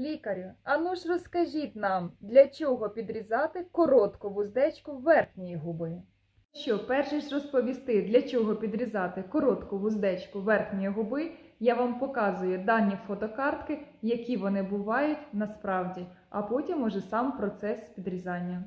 Лікарю, ану ж розкажіть нам, для чого підрізати коротку вуздечку верхньої губи? Що, перш ніж розповісти, для чого підрізати коротку вуздечку верхньої губи, я вам показую дані фотокартки, які вони бувають насправді, а потім уже сам процес підрізання.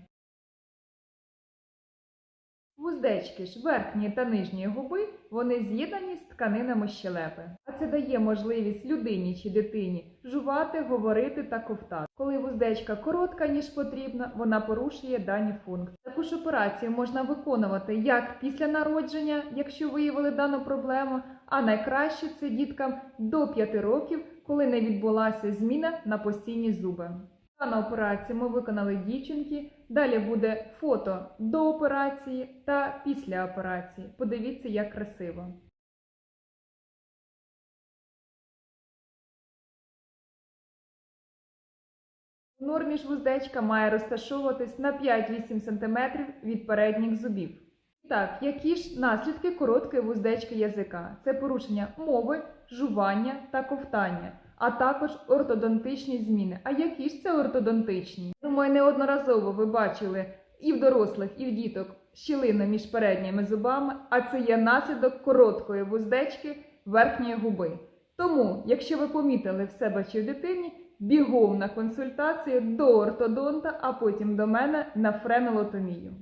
Вуздечки ж верхньої та нижньої губи вони з'єднані з тканинами щелепи. Це дає можливість людині чи дитині жувати, говорити та ковтати. Коли вуздечка коротка, ніж потрібно, вона порушує дані функції. Таку ж операцію можна виконувати як після народження, якщо виявили дану проблему, а найкраще це діткам до 5 років, коли не відбулася зміна на постійні зуби. Дану операцію ми виконали дівчинки. Далі буде фото до операції та після операції. Подивіться, як красиво. В нормі вуздечка має розташовуватись на 5-8 см від передніх зубів. Так, які ж наслідки короткої вуздечки язика? Це порушення мови, жування та ковтання, а також ортодонтичні зміни. А які ж це ортодонтичні? Думаю, неодноразово ви бачили і в дорослих, і в діток щілину між передніми зубами, а це є наслідок короткої вуздечки верхньої губи. Тому, якщо ви помітили в себе чи в дитині, бігом на консультацію до ортодонта, а потім до мене на френолотомію.